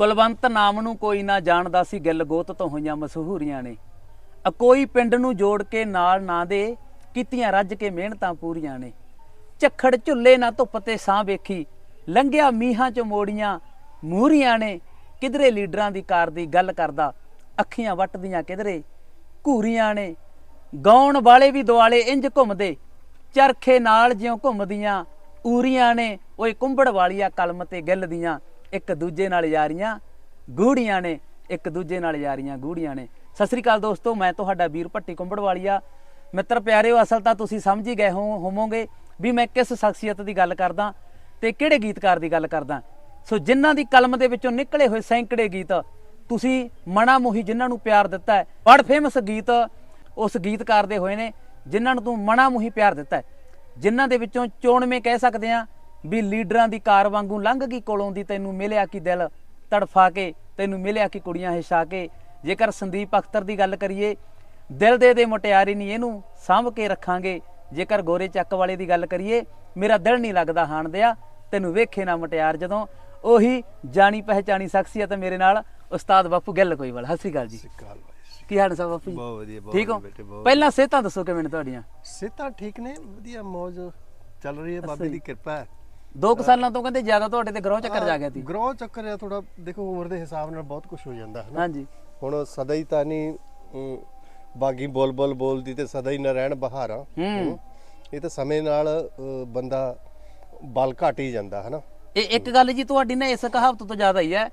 ਕੁਲਵੰਤ ਨਾਮ ਨੂੰ ਕੋਈ ਨਾ ਜਾਣਦਾ ਸੀ ਗਿੱਲ ਗੋਤ ਤੋਂ ਹੋਈਆਂ ਮਸ਼ਹੂਰੀਆਂ ਨੇ। ਅਕੋਈ ਪਿੰਡ ਨੂੰ ਜੋੜ ਕੇ ਨਾਲ ਨਾ ਦੇ ਕੀਤੀਆਂ ਰੱਜ ਕੇ ਮਿਹਨਤਾਂ ਪੂਰੀਆਂ ਨੇ। ਝੱਖੜ ਝੁੱਲੇ ਨਾ ਧੁੱਪ ਤੇ ਸਾਹ ਵੇਖੀ, ਲੰਘਿਆ ਮੀਹਾਂ ਚ ਮੋੜੀਆਂ ਮੂਰੀਆਂ ਨੇ। ਕਿਧਰੇ ਲੀਡਰਾਂ ਦੀ ਕਾਰ ਦੀ ਗੱਲ ਕਰਦਾ, ਅੱਖੀਆਂ ਵੱਟਦੀਆਂ ਕਿਧਰੇ ਘੂਰੀਆਂ ਨੇ। ਗਾਉਣ ਵਾਲੇ ਵੀ ਦੁਆਲੇ ਇੰਜ ਘੁੰਮਦੇ, ਚਰਖੇ ਨਾਲ ਜਿਉਂ ਘੁੰਮਦੀਆਂ, ਊਰੀਆਂ ਨੇ। ਓਏ ਕੁੰਬੜ ਵਾਲੀਆਂ ਕਲਮ ਤੇ ਗਿੱਲ ਦੀਆਂ ਇੱਕ ਦੂਜੇ ਨਾਲ ਯਾਰੀਆਂ ਗੂੜੀਆਂ ਨੇ, ਇੱਕ ਦੂਜੇ ਨਾਲ ਯਾਰੀਆਂ ਗੂੜੀਆਂ ਨੇ। ਸਤਿ ਸ੍ਰੀ ਅਕਾਲ ਦੋਸਤੋ, ਮੈਂ ਤੁਹਾਡਾ ਵੀਰ ਭੱਟੀ ਕੁੰਬੜ ਵਾਲੀਆ ਮਿੱਤਰ ਪਿਆਰਿਓ, ਅਸਲ ਤਾਂ ਤੁਸੀਂ ਸਮਝ ਹੀ ਗਏ ਹੋ, ਹੋਵੋਗੇ ਵੀ ਮੈਂ ਕਿਸ ਸ਼ਖਸੀਅਤ ਦੀ ਗੱਲ ਕਰਦਾ ਤੇ ਕਿਹੜੇ ਗੀਤਕਾਰ ਦੀ ਗੱਲ ਕਰਦਾ। ਸੋ ਜਿਨ੍ਹਾਂ ਦੀ ਕਲਮ ਦੇ ਵਿੱਚੋਂ ਨਿਕਲੇ ਹੋਏ ਸੈਂਕੜੇ ਗੀਤ, ਤੁਸੀਂ ਮਣਾ ਮੋਹੀ ਜਿਨ੍ਹਾਂ ਨੂੰ ਪਿਆਰ ਦਿੱਤਾ ਹੈ, ਬੜ ਫੇਮਸ ਗੀਤ ਉਸ ਗੀਤਕਾਰ ਦੇ ਹੋਏ ਨੇ, ਜਿਨ੍ਹਾਂ ਨੂੰ ਤੂੰ ਮਣਾ ਮੋਹੀ ਪਿਆਰ ਦਿੱਤਾ ਹੈ। ਜਿਨ੍ਹਾਂ ਦੇ ਵਿੱਚੋਂ ਚੋਣਵੇਂ ਕਹਿ ਸਕਦੇ ਆ ਵੀ ਲੀਡਰਾਂ ਦੀ ਕਾਰ ਵਾਂਗੂ ਲੰਘ ਗਈ ਕੋਲੋਂ ਦੀ ਤੈਨੂੰ ਮਿਲਿਆ ਕੀ ਦਿਲ ਤੜਫਾ ਕੇ ਤੈਨੂੰ ਮਿਲਿਆ ਕੀ ਕੁੜੀਆਂ ਹਿਸ਼ਾ ਕੇ। ਜੇਕਰ ਸੰਦੀਪ ਅਖਤਰ ਦੀ ਗੱਲ ਕਰੀਏ ਦਿਲ ਦੇ ਦੇ ਮੁਟਿਆਰੀ ਨਹੀਂ ਇਹਨੂੰ ਸਾਂਭ ਕੇ ਰੱਖਾਂਗੇ। ਜੇਕਰ ਗੋਰੇ ਚੱਕ ਵਾਲੇ ਦੀ ਗੱਲ ਕਰੀਏ ਮੇਰਾ ਦਿਲ ਨਹੀਂ ਲੱਗਦਾ ਹਾਣ ਦਿਆ ਤੈਨੂੰ ਵੇਖੇ ਨਾ ਮੁਟਿਆਰ ਜਦੋਂ। ਉਹੀ ਜਾਣੀ ਪਹਿਚਾਣੀ ਸ਼ਖਸੀਅਤ ਮੇਰੇ ਨਾਲ ਉਸਤਾਦ ਬਾਪੂ ਗਿੱਲ ਕੋਈ ਵਾਲਾ ਸਤਿ ਸ਼੍ਰੀ ਅਕਾਲ ਜੀ ਕੀ ਹਾਲ ਸਭ ਬਾਪੂ ਜੀ? ਬਹੁਤ ਵਧੀਆ ਬਹੁਤ ਠੀਕ ਹੋ? ਪਹਿਲਾਂ ਸਿਹਤਾਂ ਦੱਸੋ ਕਿਵੇਂ ਨੇ ਤੁਹਾਡੀਆਂ? ਸਿਹਤਾਂ ਠੀਕ ਨੇ ਵਧੀਆ ਮੌਜ ਚੱਲ ਰਹੀ ਹੈ ਬਾਬੇ ਦੀ ਕਿਰਪਾ ਹੈ। ਦੋ ਕੁ ਸਾਲਾਂ ਤੋਂ ਕਹਿੰਦੇ ਜ਼ਿਆਦਾ ਤੁਹਾਡੇ ਤੇ ਗਰੋਹ ਚੱਕਰ ਜਾ ਗਿਆ ਸੀ। ਗਰੋਹ ਚੱਕਰ ਆ ਥੋੜਾ ਦੇਖੋ ਉਮਰ ਦੇ ਹਿਸਾਬ ਨਾਲ ਬਹੁਤ ਕੁਝ ਹੋ ਜਾਂਦਾ ਹੈ ਨਾ ਹਾਂਜੀ। ਹੁਣ ਸਦਾ ਹੀ ਤਾਂ ਨਹੀਂ ਬਾਗੀ ਬੋਲ ਬੋਲ ਬੋਲਦੀ ਤੇ ਸਦਾ ਹੀ ਨਾ ਰਹਿਣ ਬਹਾਰਾਂ ਹੂੰ। ਇਹ ਤਾਂ ਸਮੇਂ ਨਾਲ ਅ, ਬੰਦਾ ਬਲ ਘਟ ਹੀ ਜਾਂਦਾ ਹੈ ਨਾ ਇਹ ਇੱਕ ਗੱਲ ਜੀ ਤੁਹਾਡੀ ਨਾ ਇਸ ਕਹਾਵਤ ਤੋਂ ਜ਼ਿਆਦਾ ਹੀ ਹੈ।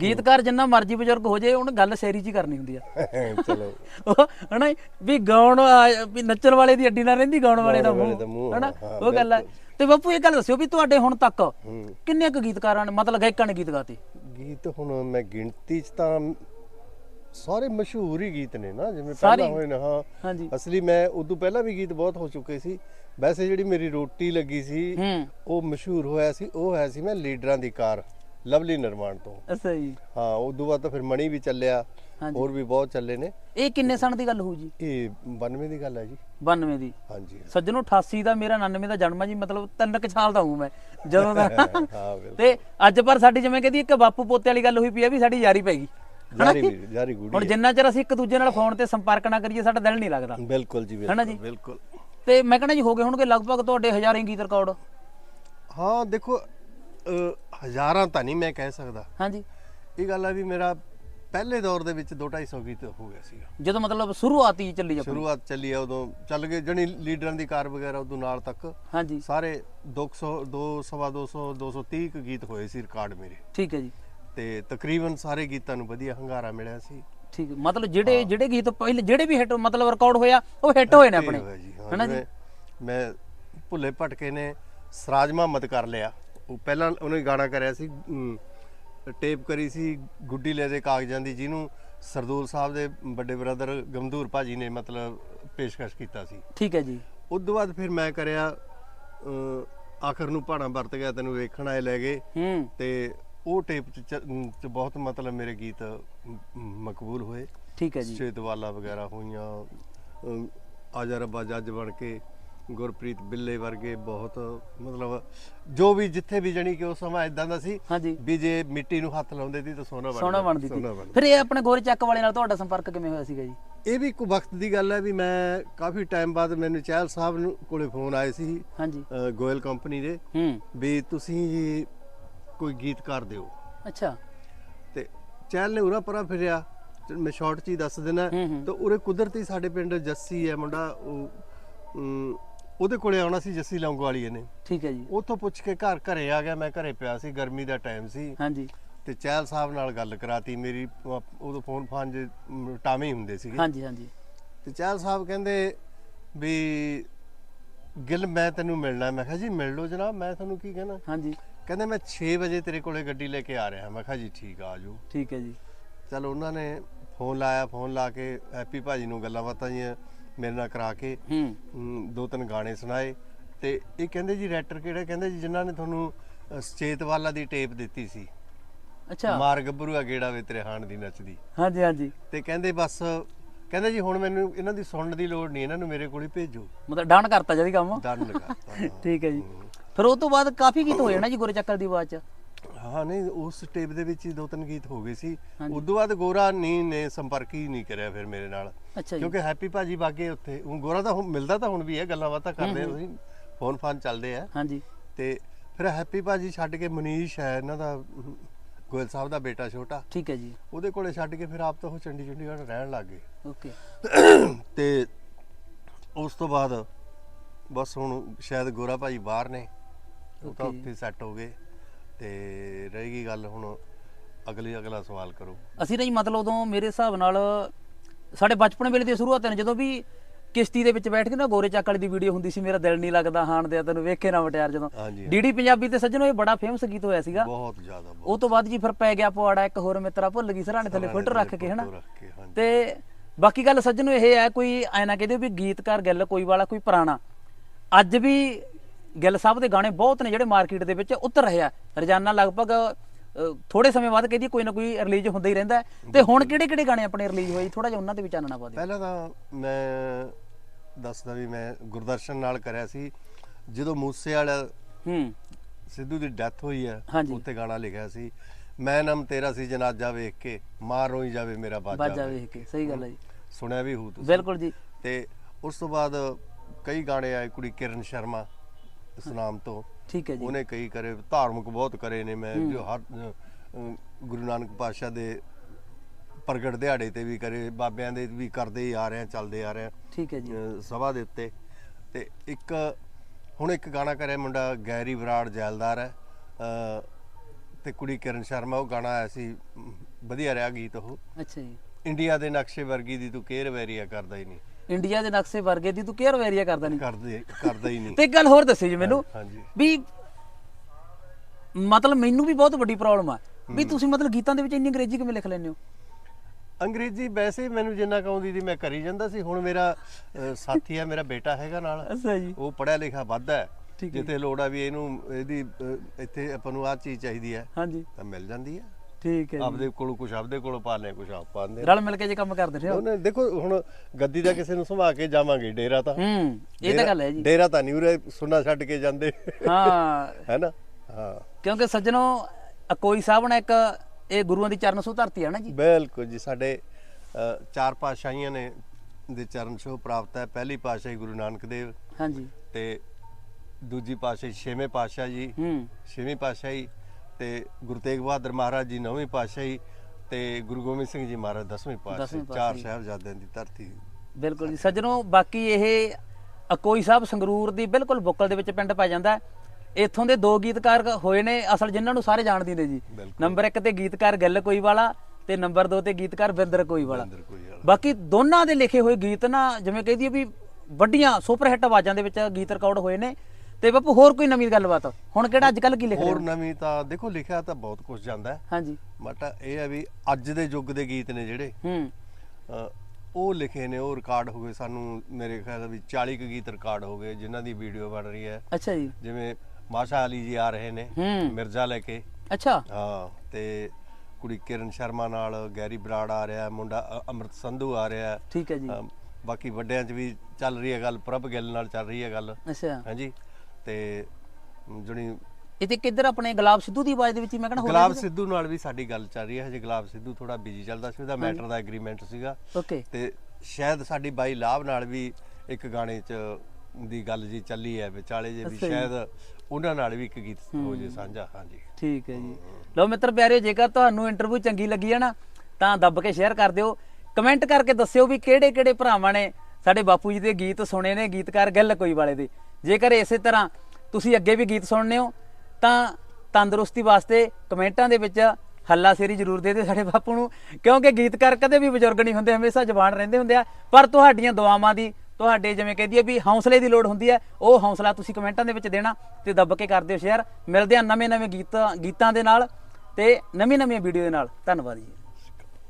ਗੀਤਕਾਰ ਜਿੰਨਾ ਮਰਜ਼ੀ ਬਜ਼ੁਰਗ ਹੋ ਜਾਏ ਉਹਨੇ ਗੱਲ ਸ਼ਾਇਰੀ 'ਚ ਹੀ ਕਰਨੀ ਹੁੰਦੀ ਆ। ਚਲੋ। ਉਹ ਹਨਾ ਵੀ ਗਾਉਣ ਆ- ਵੀ ਨੱਚਣ ਵਾਲੇ ਦੀ ਅੱਡੀ ਨਾ ਰਹਿੰਦੀ ਗਾਉਣ ਵਾਲੇ ਦਾ ਗਾਉਣ ਵਾਲੇ ਦਾ ਮੂੰਹ ਮੂੰਹ, ਹਨਾ ਹਾਂ, ਉਹ ਗੱਲ ਹੈ ਤੇ ਬਾਪੂ ਇਹ ਗੱਲ ਦੱਸਿਓ ਵੀ ਤੁਹਾਡੇ ਹੁਣ ਤੱਕ ਹੂੰ। ਕਿੰਨੇ ਕੁ ਗੀਤਕਾਰਾਂ ਨੇ ਮਤਲਬ ਗਾਇਕਾਂ ਨੇ ਗੀਤ ਗਾਤੇ? ਗੀਤ ਹੁਣ ਮੈਂ ਗਿਣਤੀ ਚ ਤਾਂ ਸਾਰੇ ਮਸ਼ਹੂਰ ਹੀ ਗੀਤ ਨੇ ਨਾ ਜਿਵੇਂ ਸਾਰੇ? ਪਹਿਲਾਂ ਹੋਏ ਨੇ ਹਾਂ। ਹਾਂਜੀ। ਅਸਲੀ ਮੈਂ ਉਦੋਂ ਪਹਿਲਾਂ ਵੀ ਗੀਤ ਬਹੁਤ ਹੋ ਚੁੱਕੇ ਸੀ। ਵੈਸੇ ਜਿਹੜੀ ਮੇਰੀ ਰੋਟੀ ਲੱਗੀ ਸੀ ਹੂੰ। ਉਹ ਮਸ਼ਹੂਰ ਹੋਇਆ ਸੀ ਉਹ ਹੈ ਸੀ ਮੈਂ ਲੀਡਰਾਂ ਦੀ ਕਾਰ ਲਵਲੀ ਨਿਰਮਾਣ ਤੋਂ। ਅੱਛਾ ਜੀ। ਹਾਂ ਉਦੋਂ ਬਾਅਦ ਤਾਂ ਫਿਰ ਮਣੀ ਵੀ ਚੱਲਿਆ। ਹਾਂਜੀ। ਹੋਰ ਵੀ ਬਹੁਤ ਚੱਲੇ ਨੇ। ਇਹ ਕਿੰਨੇ ਸਨ ਦੀ ਗੱਲ ਹੋਊ ਜੀ? ਇਹ 92 ਦੀ ਗੱਲ ਹੈ ਜੀ। 92 ਦੀ। ਹਾਂਜੀ ਸੱਜਣੋ 88 ਦਾ ਮੇਰਾ 99 ਦਾ ਜਨਮ ਹੈ ਜੀ ਮਤਲਬ ਤਿੰਨ ਕੁ ਸਾਲ ਦਾ ਹੂੰ ਮੈਂ ਜਦੋਂ ਦਾ। ਹਾਂ ਤੇ ਅੱਜ ਪਰ ਸਾਡੀ ਜਿਵੇਂ ਕਹਿੰਦੀ ਇੱਕ ਬਾਪੂ ਪੋਤੇ ਵਾਲੀ ਗੱਲ ਹੋਈ ਪਈ ਆ ਵੀ ਸਾਡੀ ਯਾਰੀ ਪੈ ਗਈ। ਜਾਰੀ ਹੁਣ ਜਿੰਨਾ ਚਿਰ ਅਸੀਂ ਇੱਕ ਦੂਜੇ ਨਾਲ ਫੋਨ ਤੇ ਸੰਪਰਕ ਨਾ ਕਰੀਏ ਸਾਡਾ ਦਿਲ ਨਹੀਂ ਲੱਗਦਾ। ਬਿਲਕੁਲ ਜੀ ਬਿਲਕੁਲ ਤੇ ਮੈਂ ਕਹਿੰਦਾ ਜੀ ਹੋ ਗਏ ਹੋਣਗੇ ਲਗਭਗ ਤੁਹਾਡੇ ਹਜ਼ਾਰਾਂ ਗੀਤ ਰਿਕਾਰਡ ਹਾਂ ਦੇਖੋ ਹਜ਼ਾਰਾਂ ਤਾਂ ਨਹੀਂ ਮੈਂ ਕਹਿ ਸਕਦਾ। ਹਾਂਜੀ। ਇਹ ਗੱਲ ਆ ਵੀ ਮੇਰਾ ਪਹਿਲੇ ਦੌਰ ਦੇ ਵਿੱਚ 2-250 ਗੀਤ ਹੋ ਗਿਆ ਸੀਗਾ। ਜਦੋਂ ਮਤਲਬ ਸ਼ੁਰੂਆਤੀ ਚੱਲੀ ਜਾ ਸ਼ੁਰੂਆਤ ਚੱਲੀ ਆ ਉਦੋਂ ਚੱਲ ਗਏ ਜਣੀ ਲੀਡਰਾਂ ਦੀ ਕਾਰ ਵਗੈਰਾ ਉਦੋਂ ਨਾਲ ਤੱਕ। ਹਾਂਜੀ। ਸਾਰੇ 200 2 ਸਵਾ 200 230 ਕੁ ਗੀਤ ਹੋਏ ਸੀ ਰਿਕਾਰਡ ਮੇਰੇ। ਠੀਕ ਹੈ ਜੀ। ਤੇ ਤਕਰੀਬਨ ਸਾਰੇ ਗੀਤਾਂ ਨੂੰ ਵਧੀਆ ਹੰਗਾਰਾ ਮਿਲਿਆ ਸੀ। ਠੀਕ ਹੈ। ਮਤਲਬ ਜਿਹੜੇ ਜਿਹੜੇ ਗੀਤ ਪਹਿਲੇ ਜਿਹੜੇ ਵੀ ਹਿੱਟ ਮਤਲਬ ਰਿਕਾਰਡ ਹੋਇਆ ਉਹ ਹਿੱਟ ਹੋਏ ਨੇ ਆਪਣੇ। ਹਾਂ, ਹਨਾ ਜੀ? ਮੈਂ ਭੁੱਲੇ ਭਟਕੇ ਨੇ ਸਰਾਜ ਮੁਹੰਮਦ ਕਰ ਲਿਆ। ਉਹ ਪਹਿਲਾਂ ਉਹਨੇ ਗਾਣਾ ਕਰਿਆ ਸੀ ਟੇਪ ਕਰੀ ਸੀ ਗੁੱਡੀ ਲੈ ਦੇ ਕਾਗਜ਼ਾਂ ਦੀ ਜਿਹਨੂੰ ਸਰਦੂਲ ਸਾਹਿਬ ਦੇ ਵੱਡੇ ਬ੍ਰਦਰ ਗਮਦੂਰ ਭਾਜੀ ਨੇ ਮਤਲਬ ਪੇਸ਼ਕਸ਼ ਕੀਤਾ ਸੀ। ਠੀਕ ਹੈ ਜੀ। ਉਸ ਤੋਂ ਬਾਅਦ ਫਿਰ ਮੈਂ ਕਰਿਆ ਆਖਰ ਨੂੰ ਪਹਾੜਾਂ ਵਰਤ ਗਿਆ ਤੈਨੂੰ ਵੇਖਣ ਆਏ ਲੈ ਗਏ। ਤੇ ਉਹ ਟੇਪ ਚ ਬਹੁਤ ਮਤਲਬ ਮੇਰੇ ਗੀਤ ਮਕਬੂਲ ਹੋਏ। ਠੀਕ ਹੈ ਜੀ। ਸ਼ੇਤਵਾਲਾ ਵਗੈਰਾ ਹੋਈਆਂ ਆਜਾ ਰੱਬਾ ਜੱਜ ਬਣ ਕੇ ਗੁਰਪ੍ਰੀਤ ਬਿੱਲੇ ਵਰਗੇ ਬਹੁਤ ਮਤਲਬ ਜੋ ਵੀ ਜਿੱਥੇ ਵੀ ਜਣੀ ਕਿ ਉਹ ਸਮਾਂ ਇਦਾਂ ਦਾ ਸੀ ਹਾਂਜੀ। ਵੀ ਜੇ ਮਿੱਟੀ ਨੂੰ ਹੱਥ ਲਾਉਂਦੇ ਸੀ ਤਾਂ ਸੋਨਾ ਬਣਦਾ ਸੋਹਣਾ ਬਣਦੀ ਸੀ। ਫਿਰ ਇਹ ਆਪਣੇ ਗੋਰੇ ਚੱਕ ਵਾਲੇ ਨਾਲ ਤੁਹਾਡਾ ਸੰਪਰਕ ਕਿਵੇਂ ਹੋਇਆ ਸੀਗਾ ਜੀ? ਇਹ ਵੀ ਇੱਕ ਵਕਤ ਦੀ ਗੱਲ ਹੈ ਵੀ ਮੈਂ ਕਾਫੀ ਟਾਈਮ ਬਾਅਦ ਮੈਨੂੰ ਚਹਿਲ ਸਾਹਿਬ ਨੂੰ ਕੋਲੇ ਫੋਨ ਆਏ ਸੀ ਹਾਂਜੀ। ਗੋਇਲ ਕੰਪਨੀ ਦੇ ਵੀ ਤੁਸੀਂ ਕੋਈ ਗੀਤਕਾਰ ਦਿਓ। ਅੱਛਾ। ਤੇ ਚਹਿਲ ਨੇ ਉਰਾ ਪਰਾਂ ਫਿਰਿਆ ਮੈਂ ਸ਼ਾਰਟ ਚ ਹੀ ਦੱਸ ਦੇਣਾ। ਤਾਂ ਉਰੇ ਕੁਦਰਤੀ ਸਾਡੇ ਪਿੰਡ ਜੱਸੀ ਹੈ ਮੁੰਡਾ ਉਹ ਉਹਦੇ ਕੋਲੇ ਆਉਣਾ ਸੀ ਜੱਸੀ ਲੌਂਗੋ ਵਾਲੀ ਨੇ। ਠੀਕ ਹੈ ਜੀ। ਉੱਥੋਂ ਪੁੱਛ ਕੇ ਘਰ ਘਰੇ ਆ ਗਿਆ ਮੈਂ ਘਰੇ ਪਿਆ ਸੀ ਗਰਮੀ ਦਾ ਟਾਈਮ ਸੀ। ਹਾਂਜੀ। ਤੇ ਚਹਿਲ ਸਾਹਿਬ ਨਾਲ ਗੱਲ ਕਰਾਤੀ ਮੇਰੀ ਉਦੋਂ ਫੋਨ ਫਾਨ ਜੇ ਟਾਵੇਂ ਹੀ ਹੁੰਦੇ ਸੀਗੇ। ਹਾਂਜੀ ਹਾਂਜੀ। ਤੇ ਚਹਿਲ ਸਾਹਿਬ ਕਹਿੰਦੇ ਵੀ ਗਿਲ ਮੈਂ ਤੈਨੂੰ ਮਿਲਣਾ ਮੈਂ ਕਿਹਾ ਜੀ ਮਿਲ ਲਓ ਜਨਾਬ ਮੈਂ ਤੁਹਾਨੂੰ ਕੀ ਕਹਿਣਾ? ਹਾਂਜੀ। ਕਹਿੰਦੇ ਮੈਂ 6 ਵਜੇ ਤੇਰੇ ਕੋਲੇ ਗੱਡੀ ਲੈ ਕੇ ਆ ਰਿਹਾ ਮੈਂ ਕਿਹਾ ਜੀ ਠੀਕ ਆ ਆਜੋ ਠੀਕ ਹੈ ਜੀ। ਚਲ ਉਹਨਾਂ ਨੇ ਫੋਨ ਲਾਇਆ ਫੋਨ ਲਾ ਕੇ ਹੈਪੀ ਭਾਜੀ ਨੂੰ ਗੱਲਾਂ ਬਾਤਾਂ ਜੀਆਂ। ਮੇਰੇ ਨਾਲ ਕਰਾ ਕੇ ਦੋ ਤਿੰਨ ਗਾਣੇ ਸੁਣਾਏ। ਤੇ ਇਹ ਕਹਿੰਦੇ ਜੀ ਰਾਈਟਰ ਕਿਹੜਾ? ਕਹਿੰਦੇ ਜੀ ਜਿਨ੍ਹਾਂ ਨੇ ਤੁਹਾਨੂੰ ਅ, ਸਚੇਤ ਵਾਲਾ ਦੀ ਟੇਪ ਦਿੱਤੀ ਸੀ। ਅੱਛਾ। ਮਾਰ ਗੱਭਰੂ ਆ ਗੇੜਾ ਵੇ ਤੇਰੇ ਹਾਣ ਦੀ ਨੱਚਦੀ। ਹਾਂਜੀ ਹਾਂਜੀ। ਤੇ ਕਹਿੰਦੇ ਬਸ ਕਹਿੰਦੇ ਜੀ ਹੁਣ ਮੈਨੂੰ ਇਹਨਾਂ ਦੀ ਸੁਣਨ ਦੀ ਲੋੜ ਨਹੀਂ ਇਹਨਾਂ ਨੂੰ ਮੇਰੇ ਕੋਲ ਹੀ ਭੇਜੋ। ਮਤਲਬ ਡਾਨ ਕਰਤਾ ਜਦੀ ਕੰਮ? ਡਨ ਲਗਾਤਾ ਠੀਕ ਹੈ ਜੀ। ਫਿਰ ਉਹ ਤੋਂ ਬਾਅਦ ਕਾਫੀ ਗੀਤ ਹੋਏ ਨਾ ਜੀ ਗੋਰੇ ਚੱਕਰ ਦੀ ਆਵਾਜ਼ ਚ। ਹਾਂ ਨਹੀਂ ਉਸ ਟੇਪ ਦੇ ਵਿੱਚ ਹੀ ਦੋ ਤਿੰਨ ਗੀਤ ਹੋ ਗਏ ਸੀ। ਹਾਂਜੀ। ਉਦੋਂ ਬਾਅਦ ਗੋਰਾ ਨੀ ਨੇ ਸੰਪਰਕ ਹੀ ਨਹੀਂ ਕਰਿਆ ਫਿਰ ਮੇਰੇ ਨਾਲ। ਅੱਛਾ ਜੀ। ਕਿਉਂਕਿ ਹੈਪੀ ਭਾਜੀ ਬਾਗੇ ਉੱਥੇ ਹੁਣ ਗੋਰਾ ਤਾਂ ਹੁਣ ਮਿਲਦਾ ਤਾਂ ਹੁਣ ਵੀ ਹੈ ਗੱਲਾਂ ਬਾਤਾਂ ਕਰਦੇ ਹੂੰ, ਅਸੀਂ ਫੋਨ ਫਾਨ ਚੱਲਦੇ ਆ। ਹਾਂਜੀ। ਤੇ ਫਿਰ ਹੈਪੀ ਭਾਜੀ ਛੱਡ ਕੇ ਮਨੀਸ਼ ਹੈ ਇਹਨਾਂ ਦਾ ਅਮ, ਗੋਇਲ ਸਾਹਿਬ ਦਾ ਬੇਟਾ ਛੋਟਾ। ਠੀਕ ਹੈ ਜੀ। ਉਹਦੇ ਕੋਲੇ ਛੱਡ ਕੇ ਫਿਰ ਆਪ ਤਾਂ ਉਹ ਚੰਡੀ ਚੰਡੀਗੜ੍ਹ ਰਹਿਣ ਲੱਗ ਗਏ। ਓਕੇ। ਤੇ ਉਸ ਤੋਂ ਬਾਅਦ ਬਸ ਹੁਣ ਸ਼ਾਇਦ ਗੋਰਾ ਭਾਈ ਬਾਹਰ ਨੇ ਉਹ ਤਾਂ Okay. ਉੱਥੇ ਸੈੱਟ ਹੋ ਗਏ। ਤੇ ਰਹੇਗੀ ਗੱਲ ਹੁਣ ਅਗਲੀ ਅਗਲਾ ਸਵਾਲ ਕਰੋ। ਅਸੀਂ ਤਾਂ ਜੀ ਮਤਲਬ ਉਦੋਂ ਮੇਰੇ ਹਿਸਾਬ ਨਾਲ ਸਾਡੇ ਬਚਪਨ ਵੇਲੇ ਦੀ ਸ਼ੁਰੂਆਤ ਨੇ ਜਦੋਂ ਵੀ ਕਿਸ਼ਤੀ ਦੇ ਵਿੱਚ ਬੈਠ ਕੇ ਨਾ ਗੋਰੇ ਚੱਕ ਵਾਲੀ ਦੀ ਵੀਡੀਓ ਹੁੰਦੀ ਸੀ ਮੇਰਾ ਦਿਲ ਨਹੀਂ ਲੱਗਦਾ ਹਾਣ ਦੇ ਤੈਨੂੰ ਵੇਖੇ ਨਾ ਮਟਿਆਰ ਜਦੋਂ। ਹਾਂਜੀ ਡੀਡੀ ਪੰਜਾਬੀ ਤੇ ਸੱਜਣੋ ਇਹ ਬੜਾ ਫੇਮਸ ਗੀਤ ਹੋਇਆ ਸੀਗਾ। ਬਹੁਤ ਜ਼ਿਆਦਾ ਬਹੁਤ। ਉਹ ਤੋਂ ਬਾਅਦ ਜੀ ਫਿਰ ਪੈ ਗਿਆ ਪਵਾੜਾ ਇੱਕ ਹੋਰ ਮਿੱਤਰਾ ਭੁੱਲ ਗਈ ਸਰਾਣੇ ਥੱਲੇ ਫੋਟੋ ਰੱਖ ਕੇ ਹਨਾ? ਫੋਟੋ ਰੱਖ ਕੇ, ਹਾਂਜੀ। ਤੇ ਬਾਕੀ ਗੱਲ ਸੱਜਣੋ ਇਹ ਹੈ ਕੋਈ ਐ ਨਾ ਕਹਦੇ ਵੀ ਗੀਤਕਾਰ ਗੱਲ ਕੋਈ ਵਾਲਾ ਕੋਈ ਪੁਰਾਣਾ। ਅੱਜ ਵੀ ਗਿੱਲ ਸਾਹਿਬ ਦੇ ਗਾਣੇ ਬਹੁਤ ਨੇ ਜਿਹੜੇ ਮਾਰਕੀਟ ਦੇ ਵਿੱਚ ਉਤਰ ਰਹੇ ਆ। ਰੋਜ਼ਾਨਾ ਲਗਭਗ ਥੋੜੇ ਸਮੇਂ ਬਾਅਦ ਕਹਦੀ ਕੋਈ ਨਾ ਕੋਈ ਰਿਲੀਜ਼ ਹੁੰਦਾ ਹੀ ਰਹਿੰਦਾ। ਤੇ ਹੁਣ ਕਿਹੜੇ ਕਿਹੜੇ ਗਾਣੇ ਆਪਣੇ ਰਿਲੀਜ਼ ਹੋਏ? ਥੋੜਾ ਜਿਹਾ ਉਹਨਾਂ ਤੇ ਵੀ ਚਾਨਣਾ ਪਾ ਦਿਓ। ਪਹਿਲਾਂ ਤਾਂ ਮੈਂ ਦੱਸਦਾ ਵੀ ਮੈਂ ਗੁਰਦਰਸ਼ਨ ਨਾਲ ਕਰਿਆ ਸੀ। ਜਦੋਂ ਮੂਸੇ ਵਾਲਾ ਹੂੰ। ਸਿੱਧੂ ਦੀ ਡੈਥ ਹੋਈ ਹਾਂਜੀ। ਉੱਥੇ ਗਾਣਾ ਲਿਖਿਆ ਸੀ। ਮੈਂ ਨਮ ਤੇਰਾ ਸੀ ਜਨਾਜ਼ਾ ਵੇਖ ਕੇ ਮਾਰ ਰੋਈ ਜਾਵੇ ਮੇਰਾ ਬਾਜਾ ਬਾਜਾ। ਵੇਖ ਕੇ। ਸਹੀ ਗੱਲ ਹੈ ਜੀ। ਸੁਣਿਆ ਵੀ ਹੂ ਤੁਸੀਂ। ਬਿਲਕੁਲ ਜੀ। ਤੇ ਉਸ ਤੋਂ ਬਾਅਦ ਕਈ ਗਾਣੇ ਆਏ ਕੁੜੀ ਕਿਰਨ ਸ਼ਰਮਾ। ਇਸ ਨਾਮ ਤੋਂ। ਠੀਕ ਹੈ ਜੀ। ਉਹਨੇ ਕਈ ਕਰੇ ਧਾਰਮਿਕ ਬਹੁਤ ਕਰੇ ਨੇ। ਮੈਂ ਜੋ ਹਰ ਗੁਰੂ ਨਾਨਕ ਪਾਤਸ਼ਾਹ ਦੇ ਪ੍ਰਗਟ ਦਿਹਾੜੇ ਤੇ ਵੀ ਕਰੇ ਬਾਬਿਆਂ ਦੇ ਵੀ ਕਰਦੇ ਹੀ ਆ ਰਹੇ ਆ ਚੱਲਦੇ ਆ ਰਹੇ ਆ। ਠੀਕ ਹੈ ਜੀ। ਸਭਾ ਦੇ ਉੱਤੇ। ਤੇ ਇੱਕ ਹੁਣ ਇੱਕ ਗਾਣਾ ਕਰਿਆ ਮੁੰਡਾ ਗੈਰੀ ਬਰਾੜ ਜੈਲਦਾਰ ਹੈ। ਤੇ ਕੁੜੀ ਕਿਰਨ ਸ਼ਰਮਾ ਉਹ ਗਾਣਾ ਆਇਆ ਸੀ ਵਧੀਆ ਰਿਹਾ ਗੀਤ ਉਹ। ਅੱਛਾ ਜੀ। ਇੰਡੀਆ ਦੇ ਨਕਸ਼ੇ ਵਰਗੀ ਦੀ ਤੂੰ ਕੇਅਰ ਵੈਰੀਆ ਕਰਦਾ ਹੀ ਨਹੀਂ। ਇੰਡੀਆ ਦੇ ਨਕਸ਼ੇ ਵਰਗੇ ਦੀ ਤੂੰ ਕੇਅਰ ਵੇਰੀਆ ਕਰਦਾ ਨਹੀਂ। ਕਰਦੇ ਕਰਦਾ ਹੀ ਨਹੀਂ। ਤੇ ਇੱਕ ਗੱਲ ਹੋਰ ਦੱਸੀ ਜੀ ਮੈਨੂੰ ਹਾਂਜੀ। ਵੀ ਮਤਲਬ ਮੈਨੂੰ ਵੀ ਬਹੁਤ ਵੱਡੀ ਪ੍ਰੋਬਲਮ ਆ। ਵੀ ਤੁਸੀਂ ਮਤਲਬ ਗੀਤਾਂ ਦੇ ਵਿੱਚ ਇੰਨੀ ਅੰਗਰੇਜ਼ੀ ਕਿਵੇਂ ਲਿਖ ਲੈਂਦੇ ਹੋ? ਅੰਗਰੇਜ਼ੀ ਵੈਸੇ ਮੈਨੂੰ ਜਿੰਨਾ ਕਾਉਂਦੀ ਸੀ ਮੈਂ ਕਰੀ ਜਾਂਦਾ ਸੀ। ਹੁਣ ਮੇਰਾ ਸਾਥੀ ਹੈ ਮੇਰਾ ਬੇਟਾ ਹੈਗਾ ਨਾਲ। ਅੱਛਾ ਜੀ। ਉਹ ਪੜਿਆ ਲਿਖਿਆ ਵੱਧ ਹੈ। ਜਿੱਥੇ ਲੋੜ ਆ ਵੀ ਇਹਨੂੰ ਇਹਦੀ ਇੱਥੇ ਆਪਾਂ ਨੂੰ ਆਹ ਚੀਜ਼ ਚਾਹੀਦੀ ਹੈ। ਹਾਂਜੀ। ਤਾਂ ਮਿਲ ਜਾਂਦੀ ਹੈ। ਠੀਕ ਹੈ ਜੀ। ਆਪਦੇ ਕੋਲੋਂ ਕੁਝ ਆਪਦੇ ਕੋਲੋਂ ਪਾਣੇ ਕੁਝ ਆਪ ਪਾਉਂਦੇ ਰਲ ਮਿਲ ਕੇ ਜੇ ਕੰਮ ਕਰਦੇ ਰਹੋ ਉਹਨੇ ਦੇਖੋ ਹੁਣ ਗੱਦੀ ਦਾ ਕਿਸੇ ਨੂੰ ਸੰਭਾ ਕੇ ਜਾਵਾਂਗੇ ਡੇਰਾ ਤਾਂ। ਹੂੰ ਇਹ ਤਾਂ ਡੇਰਾ- ਗੱਲ ਹੈ ਜੀ। ਡੇਰਾ ਤਾਂ ਨਹੀਂ ਉਰੇ ਸੁਣਾ ਛੱਡ ਕੇ ਜਾਂਦੇ। ਹਾਂ। ਹੈ ਨਾ? ਹਾਂ। ਕਿਉਂਕਿ ਸੱਜਣੋ ਅਕੋਈ ਸਾਹਿਬ ਨੇ ਇੱਕ ਇਹ ਗੁਰੂਆਂ ਦੀ ਚਰਨ ਸੂ ਧਰਤੀ ਹੈ ਨਾ ਜੀ। ਬਿਲਕੁਲ ਜੀ ਸਾਡੇ ਅ, ਚਾਰ ਪਾਤਸ਼ਾਹੀਆਂ ਨੇ ਦੇ ਚਰਨ ਛੋਹ ਪ੍ਰਾਪਤ ਹੈ। ਪਹਿਲੀ ਪਾਤਸ਼ਾਹੀ ਗੁਰੂ ਨਾਨਕ ਦੇਵ ਹਾਂਜੀ। ਤੇ ਦੂਜੀ ਪਾਤਸ਼ਾਹੀ ਛੇਵੇਂ ਪਾਤਸ਼ਾਹ ਜੀ ਹੂੰ। ਛੇਵੀਂ ਪਾਤਸ਼ਾਹੀ ਤੇ ਗੁਰੂ ਤੇਗ ਬਹਾਦਰ ਮਹਾਰਾਜ ਜੀ ਨੌਵੀਂ ਪਾਤਸ਼ਾਹੀ ਤੇ ਗੁਰੂ ਗੋਬਿੰਦ ਸਿੰਘ ਜੀ ਮਹਾਰਾਜ ਦਸਵੀਂ ਪਾਤਸ਼ਾਹੀ ਦਸਵੀਂ ਚਾਰ ਪਾਤਸ਼ਾਹੀ। ਸਾਹਿਬਜ਼ਾਦਿਆਂ ਦੀ ਧਰਤੀ ਬਿਲਕੁਲ ਜੀ ਸੱਜਣੋ ਬਾਕੀ ਇਹ ਅਕੋਈ ਸਾਹਿਬ ਸੰਗਰੂਰ ਦੀ ਬਿਲਕੁਲ ਬੁੱਕਲ ਦੇ ਵਿੱਚ ਪਿੰਡ ਪੈ ਜਾਂਦਾ ਹੈ। ਇੱਥੋਂ ਦੇ ਦੋ ਗੀਤਕਾਰ ਹੋਏ ਨੇ ਅਸਲ ਜਿਨ੍ਹਾਂ ਨੂੰ ਸਾਰੇ ਜਾਣਦੇ ਨੇ ਜੀ ਬਿਲਕੁਲ। ਨੰਬਰ 1 ਤੇ ਗੀਤਕਾਰ ਗਿੱਲ ਕੋਈ ਵਾਲਾ ਤੇ ਨੰਬਰ 2 ਤੇ ਗੀਤਕਾਰ ਬਿੰਦਰ ਕੋਈ ਵਾਲਾ ਅੰਦਰ ਕੋਈ ਵਾਲਾ। ਬਾਕੀ ਦੋਨਾਂ ਦੇ ਲਿਖੇ ਹੋਏ ਗੀਤ ਨਾ ਜਿਵੇਂ ਕਹਦੀ ਵੀ ਵੱਡੀਆਂ ਸੁਪਰ ਹਿੱਟ ਆਵਾਜ਼ਾਂ ਦੇ ਵਿੱਚ ਗੀਤ ਰਿਕਾਰਡ ਹੋਏ ਨੇ ਤੇ ਬਾਪੂ ਹੋਰ ਕੋਈ ਨਵੀਂ ਗੱਲਬਾਤ? ਹੁਣ ਕਿਹੜਾ ਅੱਜ ਕੱਲ ਕੀ ਲਿਖ ਰਹੇ ਹੋਰ ਹੋ? ਨਵੀਂ ਤਾਂ ਦੇਖੋ ਲਿਖਿਆ ਤਾਂ ਬਹੁਤ ਕੁਝ ਜਾਂਦਾ ਹੈ। ਹਾਂਜੀ। ਬਟ ਇਹ ਹੈ ਵੀ ਅੱਜ ਦੇ ਯੁੱਗ ਦੇ ਗੀਤ ਨੇ ਜਿਹੜੇ। ਹੂੰ। ਉਹ ਲਿਖੇ ਨੇ ਉਹ ਰਿਕਾਰਡ ਹੋ ਗਏ ਸਾਨੂੰ ਮੇਰੇ ਖਿਆਲ ਵੀ 40 ਕੁ ਗੀਤ ਰਿਕਾਰਡ ਹੋ ਗਏ ਜਿਨ੍ਹਾਂ ਦੀ ਵੀਡੀਓ ਬਣ ਰਹੀ ਹੈ। ਅੱਛਾ ਜੀ। ਜਿਵੇਂ ਮਾਸ਼ਾ ਅਲੀ ਜੀ ਆ ਰਹੇ ਨੇ ਹੂੰ। ਮਿਰਜ਼ਾ ਲੈ ਕੇ। ਅੱਛਾ। ਹਾਂ ਤੇ ਕੁੜੀ ਕਿਰਨ ਸ਼ਰਮਾ ਨਾਲ ਗੈਰੀ ਬਰਾੜ ਆ ਰਿਹਾ ਮੁੰਡਾ ਅ- ਅੰਮ੍ਰਿਤ ਸੰਧੂ ਆ ਰਿਹਾ। ਠੀਕ ਹੈ ਜੀ। ਬਾਕੀ ਵੱਡਿਆਂ 'ਚ ਵੀ ਚੱਲ ਰਹੀ ਹੈ ਗੱਲ ਪ੍ਰਭ ਗਿੱਲ ਨਾਲ ਚੱਲ ਰਹੀ ਹੈ ਗੱਲ। ਅੱਛਾ। ਹਾਂਜੀ। ਤੇ ਜਣੀ ਇਹ ਤੇ ਕਿੱਧਰ ਆਪਣੇ ਗੁਲਾਬ ਸਿੱਧੂ ਦੀ ਆਵਾਜ਼ ਦੇ ਵਿੱਚ ਹੀ ਮੈਂ ਕਹਿੰਦਾ ਹੋ ਗੁਲਾਬ? ਸਿੱਧੂ ਨਾਲ ਵੀ ਸਾਡੀ ਗੱਲ ਚੱਲ ਰਹੀ ਹੈ ਹਜੇ ਗੁਲਾਬ ਸਿੱਧੂ ਥੋੜਾ ਬਿਜ਼ੀ ਚੱਲਦਾ ਸੀ ਉਹਦਾ ਮੈਟਰ ਦਾ ਐਗਰੀਮੈਂਟ ਸੀਗਾ। ਓਕੇ ਤੇ ਸ਼ਾਇਦ ਸਾਡੀ ਬਾਈ ਲਾਭ ਨਾਲ ਵੀ ਇੱਕ ਗਾਣੇ 'ਚ ਦੀ ਗੱਲ ਜੀ ਚੱਲੀ ਹੈ ਵਿਚਾਲੇ ਜੇ ਵੀ। ਸ਼ਾਇਦ ਉਹਨਾਂ ਨਾਲ ਵੀ ਇੱਕ ਗੀਤ ਹੋ। ਜੇ ਸਾਂਝਾ ਹਾਂਜੀ। ਠੀਕ ਹੈ ਜੀ। ਲਓ ਮਿੱਤਰ ਪਿਆਰਿਓ ਜੇਕਰ ਤੁਹਾਨੂੰ ਇੰਟਰਵਿਊ ਚੰਗੀ ਲੱਗੀ ਹੈ ਨਾ ਤਾਂ ਦੱਬ ਕੇ ਸ਼ੇਅਰ ਕਰ ਦਿਓ। ਕਮੈਂਟ ਕਰਕੇ ਦੱਸਿਓ ਵੀ ਕਿਹੜੇ ਕਿਹੜੇ ਭਰਾਵਾਂ ਨੇ ਸਾਡੇ ਬਾਪੂ ਜੀ ਦੇ ਗੀਤ ਸੁਣੇ ਨੇ ਗੀਤਕਾਰ ਗੱਲ ਕੋਈ ਵਾਲੇ ਦੇ। ਜੇਕਰ ਇਸੇ ਤਰ੍ਹਾਂ ਤੁਸੀਂ ਅੱਗੇ ਵੀ ਗੀਤ ਸੁਣਨੇ ਹੋ, ਤਾਂ ਤੰਦਰੁਸਤੀ ਵਾਸਤੇ ਕਮੈਂਟਾਂ ਦੇ ਵਿੱਚ ਹੱਲਾ ਸੇਰੀ ਜ਼ਰੂਰ ਦੇ ਦਿਓ ਸਾਡੇ ਬਾਪੂ ਨੂੰ, ਕਿਉਂਕਿ ਗੀਤਕਾਰ ਕਦੇ ਵੀ ਬਜ਼ੁਰਗ ਨਹੀਂ ਹੁੰਦੇ, ਹਮੇਸ਼ਾ ਜਵਾਨ ਰਹਿੰਦੇ ਹੁੰਦੇ ਆ। ਪਰ ਤੁਹਾਡੀਆਂ ਦੁਆਵਾਂ ਦੀ, ਤੁਹਾਡੇ ਜਿਵੇਂ ਕਹਿੰਦੀ ਹੈ ਵੀ ਹੌਸਲੇ ਦੀ ਲੋੜ ਹੁੰਦੀ ਹੈ, ਉਹ ਹੌਸਲਾ ਤੁਸੀਂ ਕਮੈਂਟਾਂ ਦੇ ਵਿੱਚ ਦੇਣਾ ਤੇ ਦੱਬ ਕੇ ਕਰ ਦਿਓ ਸ਼ੇਅਰ ਮਿਲਦੇ ਆ ਨਵੇਂ ਨਵੇਂ ਗੀਤ ਗੀਤਾਂ ਦੇ ਨਾਲ ਤੇ ਨਵੀਂ ਨਵੀਂ ਵੀਡੀਓ ਦੇ ਨਾਲ। ਧੰਨਵਾਦ ਜੀ।